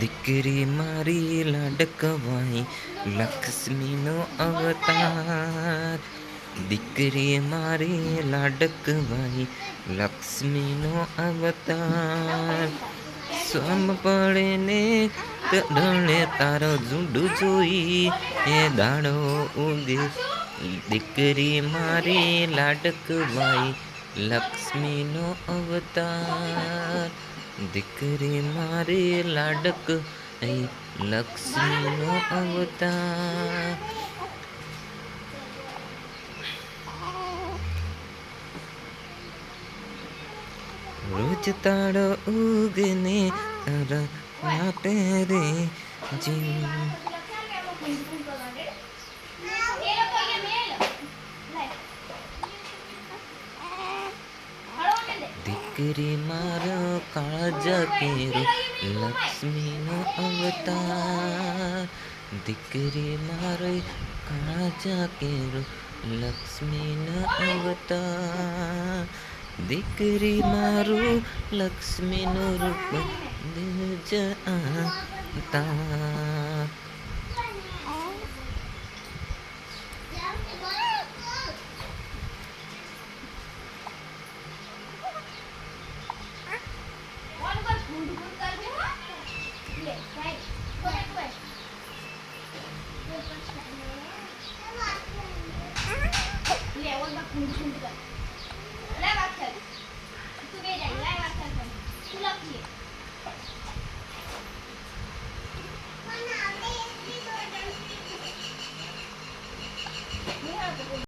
દીકરી મારી લાડકવાઈ લક્ષ્મીનો અવતાર. દીકરી મારી લાડકવાઈ લક્ષ્મીનો અવતાર. સ્વમ પડે ને તડણે તારો ઝુંડું જોઈ એ દાડો ઉગે દીકરી મારી લાડકવાઈ લક્ષ્મીનો અવતાર. દીકરી મારી લાડક એ લક્ષ્મીનો અવતાર. રોજ તારો ઉગને તારા માટે રે જીવ. દીકરી મારો કાળજા કેરો લક્ષ્મીનો અવતાર દીકરી મારો કાળજા કેરો લક્ષ્મીનો અવતાર દીકરી મારું લક્ષ્મીનું રૂપ દિજ તા 你听不懂来吧